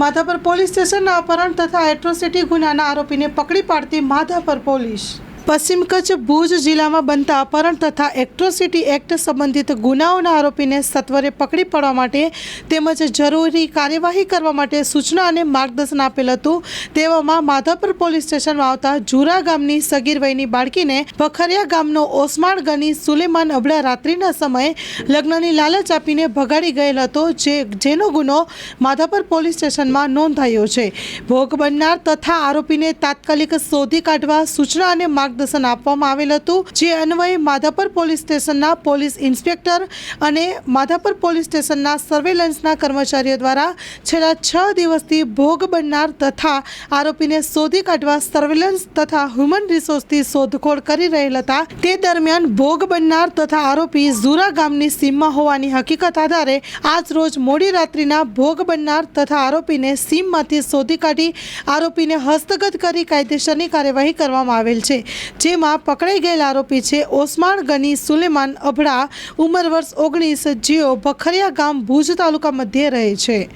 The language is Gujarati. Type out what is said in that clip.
માધાપર પોલીસ સ્ટેશનના અપહરણ તથા એટ્રોસિટી ગુનાના આરોપીને પકડી પાડતી માધાપર પોલીસ. પશ્ચિમ કચ્છ ભુજ જિલ્લામાં બનતા અપહરણ તથા એક્ટ્રોસિટી એક્ટ સંબંધિત ગુનાઓના આરોપીને સત્વરે પકડી પાડવા માટે તેમજ જરૂરી કાર્યવાહી કરવા માટે સૂચના અને માર્ગદર્શન આપેલ હતું. તેવામાં માધાપર પોલીસ સ્ટેશનમાં આવતા જુરા ગામની સગીર વયની બાળકીને ભખરિયા ગામનો ઓસમાણ ગની સુલેમાન અબડા રાત્રિના સમયે લગ્નની લાલચ આપીને ભગાડી ગયેલ હતો, જે, જેનો ગુનો માધાપર પોલીસ સ્ટેશનમાં નોંધાયો છે. ભોગ બનનાર તથા આરોપીને તાત્કાલિક શોધી કાઢવા સૂચના અને માર્ગદર્શન આપવામાં આવેલ હતું, જે અન્વયે માધાપર પોલીસ સ્ટેશનના પોલીસ ઇન્સ્પેક્ટર અને માધાપર પોલીસ સ્ટેશનના સર્વેલન્સના કર્મચારીઓ દ્વારા છેલ્લા છ દિવસથી ભોગ બનનાર તથા આરોપીને શોધી કાઢવા સર્વેલન્સ તથા હ્યુમન રિસોર્સથી શોધખોળ કરી રહેલ હતા. તે દરમિયાન ભોગ બનનાર તથા આરોપી ઝુરા ગામની સીમમાં હોવાની હકીકત આધારે આજ રોજ મોડી રાત્રિના ભોગ બનનાર તથા આરોપીને સીમમાંથી શોધી કાઢી આરોપીને હસ્તગત કરી કાયદેસરની કાર્યવાહી કરવામાં આવેલ છે. જેમાં પકડાઈ ગયેલ આરોપી છે ઓસમાણ ગની સુલેમાન અભડા, ઉંમર વર્ષ ઓગણીસ, જેઓ ભખરિયા ગામ ભુજ તાલુકા મધ્યે રહે છે.